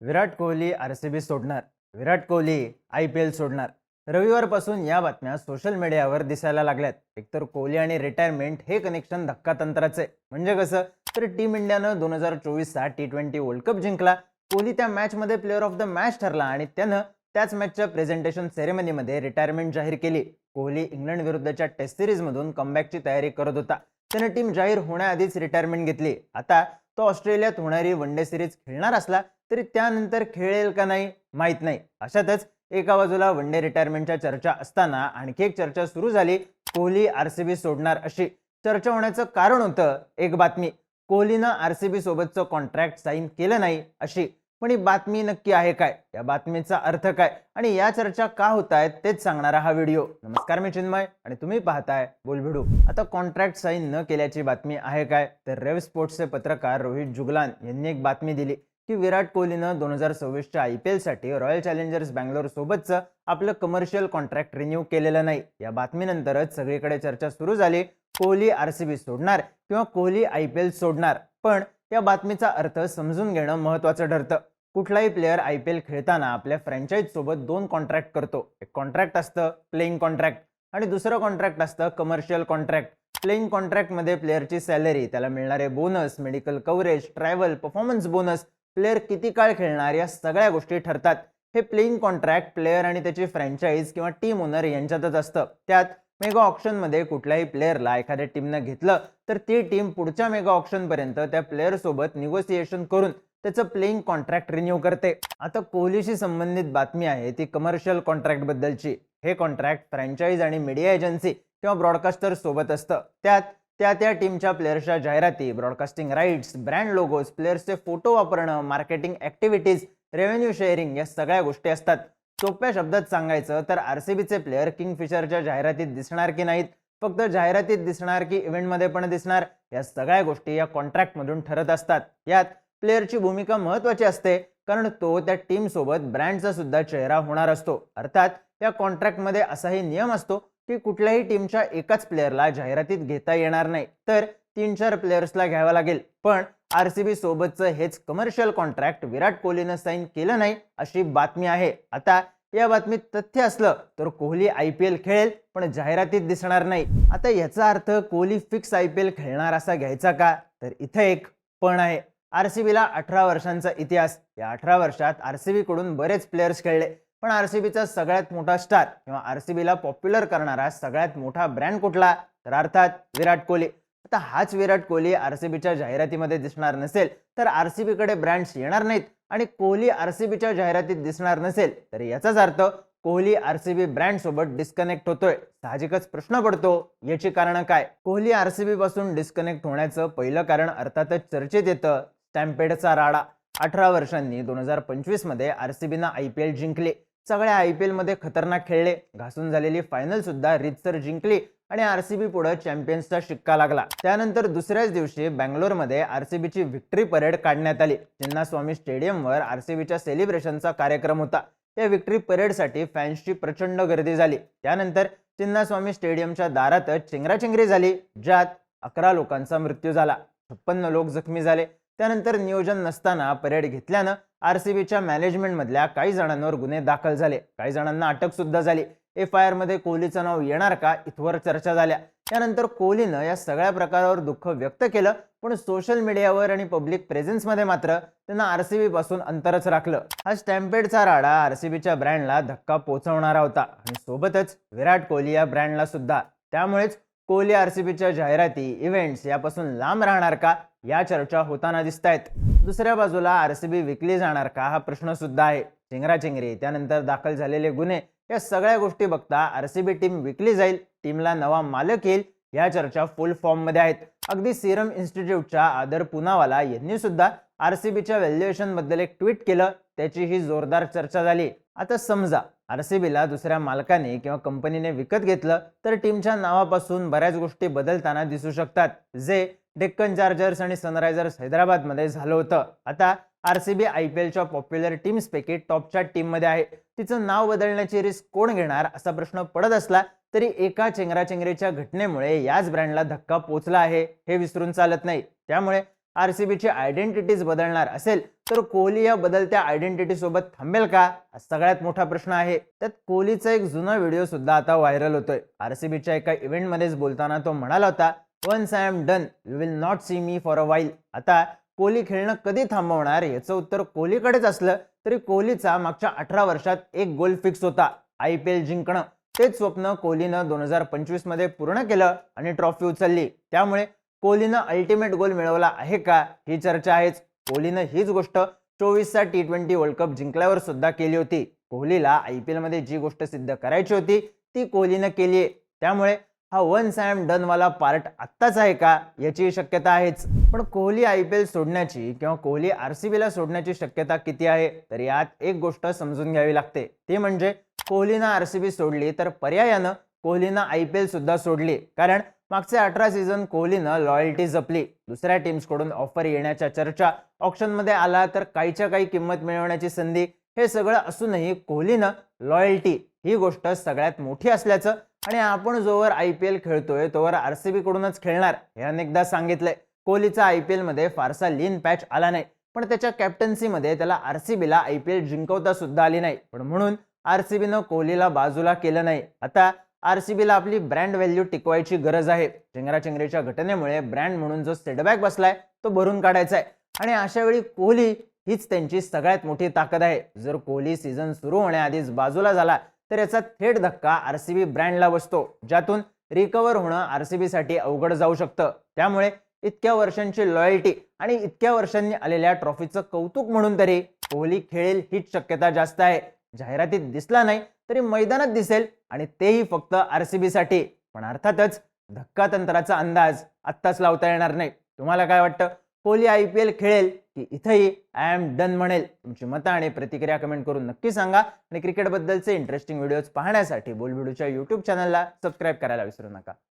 Virat Kohli R C B सोडणार Virat Kohli I P L सोडणार. रविवारपासून या बातम्या सोशल मीडियावर दिसायला लागल्यात. एकतर कोहली आणि रिटायरमेंट हे कनेक्शन धक्का तंत्राचे म्हणजे कसं? तर टीम इंडियानं दोन हजार चोवीसचा T twenty world cup Kohli. Kohli त्या मॅचमध्ये प्लेअर ऑफ द मॅच ठरला आणि त्यानं त्याच मॅचच्या प्रेझेंटेशन सेरेमनीमध्ये रिटायरमेंट जाहीर केली. कोहली इंग्लंड विरुद्धच्या टेस्ट सिरीजमधून कमबॅकची तयारी करत होता. त्यानं टीम जाहीर होण्याआधीच रिटायरमेंट घेतली. आता तो ऑस्ट्रेलियात होणारी वन डे सिरीज खेळणार असला तरी त्यानंतर खेळेल का नाही माहीत नाही. अशातच एका बाजूला वन डे रिटायरमेंटच्या चर्चा असताना आणखी एक चर्चा सुरू झाली. कोहली आर सी बी सोडणार अशी. चर्चा होण्याचं कारण होतं एक बातमी. कोहलीनं आर सी बी सोबतचं कॉन्ट्रॅक्ट साईन केलं नाही अशी. पण ही बातमी नक्की आहे काय? या बातमीचा अर्थ काय? आणि या चर्चा का होत आहेत तेच सांगणारा हा व्हिडिओ. नमस्कार मी चिन्मय आणि तुम्ही पाहताय बोलभिडू आता कॉन्ट्रॅक्ट साईन न केल्याची बातमी आहे काय? तर रेव स्पोर्ट्सचे पत्रकार रोहित जुगलान यांनी एक बातमी दिली की विराट कोहलीनं दोन हजार सव्वीसच्या आय पी एलसाठी रॉयल चॅलेंजर्स बँगलोर सोबतचं आपलं कमर्शियल कॉन्ट्रॅक्ट रिन्यू केलेलं नाही. या बातमीनंतरच सगळीकडे चर्चा सुरू झाली. कोहली आर सी बी सोडणार किंवा कोहली आय पी एल सोडणार. पण या बातमीचा अर्थ समजून घेणं महत्त्वाचं ठरतं. कुठलाही प्लेअर आय पी एल खेळताना आपल्या फ्रँचाईज सोबत दोन कॉन्ट्रॅक्ट करतो. एक कॉन्ट्रॅक्ट असतं प्लेईंग कॉन्ट्रॅक्ट आणि दुसरं कॉन्ट्रॅक्ट असतं कमर्शियल कॉन्ट्रॅक्ट प्लेईंग कॉन्ट्रॅक्टमध्ये प्लेअरची सॅलरी त्याला मिळणारे bonus medical coverage travel performance bonus player किती काळ खेळणार या सगळ्या गोष्टी ठरतात. हे प्लेईंग कॉन्ट्रॅक्ट प्लेअर आणि त्याची फ्रँचाईज किंवा टीम ओनर यांच्यातच असतं. त्यात मेगा ऑप्शनमध्ये कुठल्याही प्लेअरला एखाद्या टीमनं घेतलं तर ती टीम पुढच्या मेगा ऑप्शनपर्यंत त्या प्लेअरसोबत निगोसिएशन करून त्याचं प्लेईंग कॉन्ट्रॅक्ट रिन्यू करते. आता कोहलीशी संबंधित बातमी आहे ती कमर्शियल कॉन्ट्रॅक्ट बद्दलची. हे कॉन्ट्रॅक्ट फ्रँचाईज आणि मीडिया एजन्सी किंवा ब्रॉडकास्टर सोबत असतं. त्यात त्या त्या टीमच्या प्लेयर्सच्या जाहिराती ब्रॉडकास्टिंग राईट्स ब्रँड लोगोज प्लेयर्सचे फोटो वापरणं मार्केटिंग ऍक्टिव्हिटीज रेव्हेन्यू शेअरिंग या सगळ्या गोष्टी असतात. सोप्या शब्दात सांगायचं तर आर सी बीचे प्लेअर किंगफिशरच्या जाहिरातीत दिसणार की नाहीत? फक्त जाहिरातीत दिसणार की इव्हेंटमध्ये पण दिसणार? या सगळ्या गोष्टी या कॉन्ट्रॅक्टमधून ठरत असतात. यात प्लेअरची भूमिका महत्वाची असते कारण तो त्या टीमसोबत ब्रँडचा सुद्धा चेहरा होणार असतो. अर्थात या कॉन्ट्रॅक्टमध्ये असाही नियम असतो की कुठल्याही टीमच्या एकाच प्लेअरला जाहिरातीत घेता येणार नाही. तर तीन चार प्लेयर्सला घ्यावं लागेल. पण आर सी बी सोबतचं हेच कमर्शियल कॉन्ट्रॅक्ट विराट कोहलीनं साईन केलं नाही अशी बातमी आहे. आता या बातमीत तथ्य असलं तर कोहली आय पी एल खेळेल पण जाहिरातीत दिसणार नाही. आता याचा अर्थ Kohli fix I P L खेळणार असा घ्यायचा का? तर इथं एक पण आहे. आर सी बीला अठरा वर्षांचा इतिहास. या अठरा वर्षात आर सी बीकडून बरेच प्लेयर्स खेळले पण आर सी बीचा सगळ्यात मोठा स्टार किंवा आर सी बीला पॉप्युलर करणारा सगळ्यात मोठा ब्रँड कुठला? तर अर्थात विराट कोहली. आता हाच विराट कोहली आर सी बीच्या जाहिरातीमध्ये दिसणार नसेल तर आर सी बीकडे ब्रँड्स येणार नाहीत आणि कोहली आर सी बीच्या जाहिरातीत दिसणार नसेल तर याचाच अर्थ Kohli R C B brand सोबत डिस्कनेक्ट होतोय. साहजिकच प्रश्न पडतो याची कारण काय? कोहली आर सी बी पासून डिस्कनेक्ट होण्याचं पहिलं कारण अर्थातच चर्चेत येतं स्टॅम्पेडचा राडा. अठरा वर्षांनी दोन हजार पंचवीसमध्ये आर सी बीनं आय पी एल जिंकले. सगळ्या आय पी एलमध्ये खतरनाक खेळले. घासून झालेली फायनल सुद्धा रितसर जिंकली. आणि आर सी बी पुढे चॅम्पियन्सचा शिक्का लागला. त्यानंतर दुसऱ्याच दिवशी बँगलोरमध्ये आर सी बीची व्हिक्टरी परेड काढण्यात आली. चिन्नास्वामी स्टेडियमवर आर सी बीच्या सेलिब्रेशनचा कार्यक्रम होता. या विक्ट्री परेडसाठी फॅन्सची प्रचंड गर्दी झाली. त्यानंतर चिन्नास्वामी स्टेडियमच्या दारातच चिंगराचिंगरी झाली ज्यात अकरा लोकांचा मृत्यू झाला. छप्पन्न लोक जखमी झाले. त्यानंतर नियोजन नसताना परेड घेतल्यानं आर सी बीच्या मॅनेजमेंटमधल्या काही जणांवर गुन्हे दाखल झाले. काही जणांना अटक सुद्धा झाली. एफ आय आरमध्ये कोहलीचं नाव येणार का? इथवर चर्चा झाल्या. त्यानंतर कोहलीनं या सगळ्या प्रकारावर दुःख व्यक्त केलं पण सोशल मीडियावर आणि पब्लिक प्रेझेन्समध्ये मात्र त्यांना आर सी बी पासून अंतरच राखलं. हा स्टॅम्पेडचा राडा आर सी बीच्या ब्रँडला धक्का पोहोचवणारा होता आणि सोबतच विराट कोहली या ब्रँडला सुद्धा. त्यामुळेच कोहली आर सी बीच्या जाहिराती इव्हेंट्स यापासून लांब राहणार का? या चर्चा होताना दिसत आहेत दुसऱ्या बाजूला आर सी बी विकली जाणार का? हा प्रश्न सुद्धा आहे. चिंगराचिंगरी त्यानंतर दाखल झालेले गुन्हे या सगळ्या गोष्टी बघता आर सी बी टीम विकली जाईल टीमला नवा मालक येईल या चर्चा फुल फॉर्ममध्ये आहेत. अगदी सिरम इन्स्टिट्यूटच्या आदर पुनावाला यांनी सुद्धा आर सी बीच्या व्हॅल्युएशनबद्दल एक ट्विट केलं त्याची ही जोरदार चर्चा झाली. आता समजा आर सी बीला दुसऱ्या मालकाने किंवा कंपनीने विकत घेतलं तर टीमच्या नावापासून बऱ्याच गोष्टी बदलताना दिसू शकतात जे डेक्कन चार्जर्स आणि सनरायझर्स हैदराबादमध्ये झालं होतं. आता R C B I P एलच्या पॉप्युलर टीम्सपैकी टॉपच्या टीममध्ये आहे. तिचं नाव बदलण्याची रिस्क कोण घेणार असा प्रश्न पडत असला तरी एका चेंगराचेंगरीच्या घटनेमुळे याच ब्रँडला धक्का पोचला आहे हे विसरून चालत नाही. त्यामुळे आर सी बीची आयडेंटिटीज बदलणार असेल तर कोहली या बदलत्या आयडेंटिटी सोबत थांबेल का? हा सगळ्यात मोठा प्रश्न आहे. त्यात कोहलीचा एक जुना व्हिडिओ सुद्धा आता व्हायरल होतोय. आरसीबीच्या एका इव्हेंटमध्येच बोलताना तो म्हणाला होता once I am done you will not see me for a while आता कोहली खेळणं कधी थांबवणार याचं उत्तर कोहलीकडेच असलं तरी कोहलीचा मागच्या अठरा वर्षात एक गोल फिक्स होता. आय पी एल जिंकणं. तेच स्वप्न कोहलीनं दोन हजार पंचवीसमध्ये पूर्ण केलं आणि ट्रॉफी उचलली. त्यामुळे कोहलीनं अल्टिमेट गोल मिळवला आहे का? ही चर्चा आहेच. कोहलीनं हीच गोष्ट चोवीसचा टी ट्वेंटी वर्ल्ड कप जिंकल्यावर सुद्धा केली होती. कोहलीला आय पी एलमध्ये जी गोष्ट सिद्ध करायची होती ती कोहलीनं केली आहे त्यामुळे हा वन सॅम डन वाला पार्ट आत्ताच आहे का? याची शक्यता आहेच. पण कोहली आय पी एल सोडण्याची किंवा कोहली आर सी बीला सोडण्याची शक्यता किती आहे? तर यात एक गोष्ट समजून घ्यावी लागते. ती म्हणजे कोहलीनं आर सी बी सोडली तर पर्यायानं कोहलीनं आय पी एल सुद्धा सोडली. कारण मागचे अठरा सीझन कोहलीनं लॉयल्टी जपली. दुसऱ्या टीम्सकडून ऑफर येण्याच्या चर्चा ऑप्शनमध्ये आला तर काहीच्या काही किंमत मिळवण्याची संधी हे सगळं असूनही कोहलीनं लॉयल्टी ही गोष्ट सगळ्यात मोठी असल्याचं आणि आपण जोवर आय पी एल खेळतोय तोवर आर सी बी कडूनच खेळणार हे अनेकदा सांगितलंय. कोहलीचा आय पी एलमध्ये फारसा लीन पॅच आला नाही पण त्याच्या कॅप्टन्सीमध्ये त्याला आर सी बीला आय पी एल जिंकवता सुद्धा आली नाही. पण म्हणून आर सी बीनं कोहलीला बाजूला केलं नाही. आता आर सी बीला आपली ब्रँड व्हॅल्यू टिकवायची गरज आहे. चेंगराचेंगरीच्या घटनेमुळे ब्रँड म्हणून जो सेटबॅक बसलाय तो भरून काढायचा आहे आणि अशा वेळी कोहली हीच त्यांची सगळ्यात मोठी ताकद आहे. जर कोहली सीझन सुरू होण्याआधीच बाजूला झाला तर याचा थेट धक्का आर सी बी ब्रँडला बसतो ज्यातून रिकवर होणं आर सी साठी अवघड जाऊ शकतं. त्यामुळे इतक्या वर्षांची लॉयल्टी आणि इतक्या वर्षांनी आलेल्या ट्रॉफीचं कौतुक म्हणून तरी कोहली खेळेल हीच शक्यता जास्त आहे. जाहिरातीत दिसला नाही तरी मैदानात दिसेल आणि तेही फक्त आर सी बीसाठी. पण अर्थातच धक्का तंत्राचा अंदाज आत्ताच लावता येणार नाही. तुम्हाला काय वाटतं? कोहली आय पी एल खेळेल की इथंही आय एम डन म्हणेल. तुमची मतं आणि प्रतिक्रिया कमेंट करून नक्की सांगा. आणि क्रिकेटबद्दलचे इंटरेस्टिंग व्हिडिओज पाहण्यासाठी बोलबिडूच्या यूट्यूब चॅनलला सबस्क्राईब करायला विसरू नका.